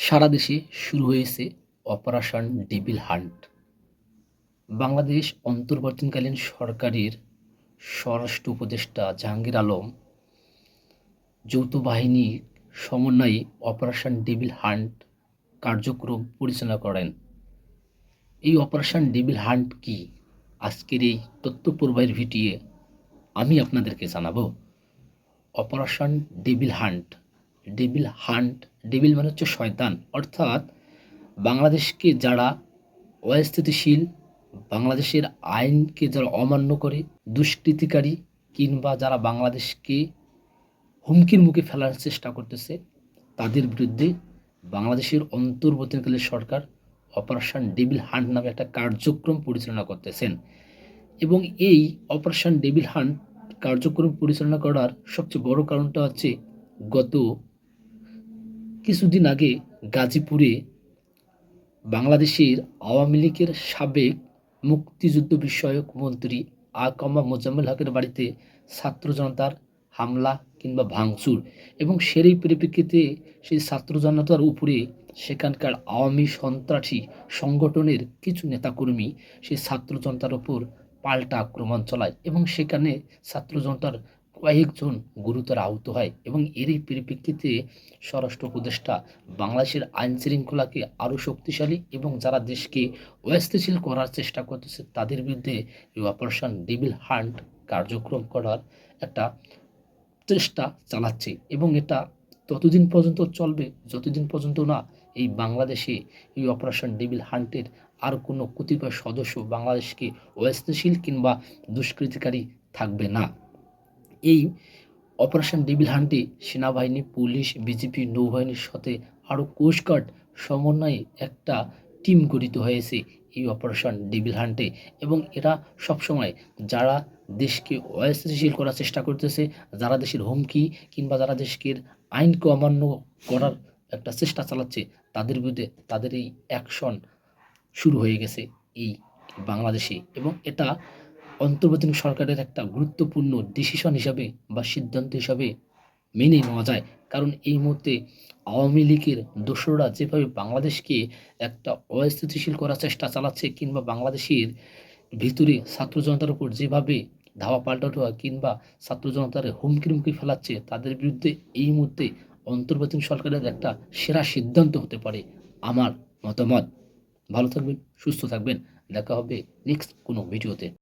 সারা দেশে শুরু হয়েছে অপারেশন ডেভিল হান্ট। বাংলাদেশ অন্তর্বর্তীকালীন সরকারের স্বরাষ্ট্র উপদেষ্টা জাহাঙ্গীর আলম যৌথ বাহিনীর সমন্বয়ে অপারেশন ডেভিল হান্ট কার্যক্রম পরিচালনা করেন। এই অপারেশন ডেভিল হান্ট কি? আজকের এই তথ্য প্রবাহের ভিডিওয়ে আমি আপনাদেরকে জানাব। Operation devil hunt devil hunt devil মানে হচ্ছে শয়তান। অর্থাৎ বাংলাদেশকে যারা অস্থিতিশীল, বাংলাদেশের আইনকে যারা অমান্য করে, দুষ্কৃতিকারী কিংবা যারা বাংলাদেশকে হুমকির মুখে ফেলার চেষ্টা করতেছে, তাদের বিরুদ্ধে বাংলাদেশের অন্তর্বর্তীকালীন সরকার অপারেশন ডেভিল হান্ট নামে একটা কার্যক্রম পরিচালনা করতেছেন। এবং এই অপারেশন ডেভিল হান্ট কার্যক্রম পরিচালনা করার সবচেয়ে বড় কারণটা হচ্ছে গত কিছুদিন আগে গাজীপুরে বাংলাদেশের আওয়ামী লীগের সাবেক মুক্তিযুদ্ধ বিষয়ক মন্ত্রী আকামা মোজাম্মেল হকের বাড়িতে ছাত্র জনতার হামলা কিংবা ভাঙচুর এবং সেই পরিপ্রেক্ষিতে সেই ছাত্র জনতার উপরে সেখানকার আওয়ামী সন্ত্রাসী সংগঠনের কিছু নেতাকর্মী সেই ছাত্র জনতার উপর পাল্টা আক্রমণ চলায় এবং সেখানে ছাত্র জনতার কয়েকজন গুরুতর আহত হয় এবং এরই পরিপ্রেক্ষিতে স্বরাষ্ট্র উপদেষ্টা বাংলাদেশের আইন শৃঙ্খলাকে আরও শক্তিশালী এবং যারা দেশকে অস্থিতিশীল করার চেষ্টা করতেছে, তাদের বিরুদ্ধে এই অপারেশন ডেভিল হান্ট কার্যক্রম করার একটা চেষ্টা চালাচ্ছে এবং এটা ততদিন পর্যন্ত চলবে, যতদিন পর্যন্ত না এই বাংলাদেশে এই অপারেশন ডেভিল হান্টের আর কোনো কতিপয় সদস্য বাংলাদেশকে অস্থিতিশীল কিংবা দুষ্কৃতিকারী থাকবে না। এই অপারেশন ডেভিল হান্টে সেনাবাহিনী, পুলিশ, বিজেপি নৌবাহিনীর সাথে আরও কোস্টগার্ড সমন্বয়ে একটা টিম গঠিত হয়েছে এই অপারেশন ডেভিল হান্টে। এবং এরা সবসময় যারা দেশকে অস্থিতিশীল করার চেষ্টা করতেছে, যারা দেশের হুমকি কিংবা যারা দেশকে আইনকে অমান্য করার একটা চেষ্টা চালাচ্ছে, তাদের বিরুদ্ধে তাদের এই অ্যাকশন শুরু হয়ে গেছে এই বাংলাদেশে। এবং এটা অন্তর্বর্তী সরকারের একটা গুরুত্বপূর্ণ ডিসিশন হিসাবে বা সিদ্ধান্ত হিসাবে মেনে নেওয়া যায়। কারণ এই মুহূর্তে আওয়ামী লীগের দোসররা যেভাবে বাংলাদেশকে একটা অস্থিতিশীল করার চেষ্টা চালাচ্ছে কিংবা বাংলাদেশের ভিতরে ছাত্র জনতার উপর যেভাবে ধাওয়া পাল্টাটো কিংবা ছাত্র জনতার হুমকির ফেলাচ্ছে, তাদের বিরুদ্ধে এই মুহূর্তে অন্তর্বর্তী সরকারের একটা সেরা সিদ্ধান্ত হতে পারে আমার মতামত। ভালো থাকবেন, সুস্থ থাকবেন। দেখা হবে নেক্সট কোনো ভিডিওতে।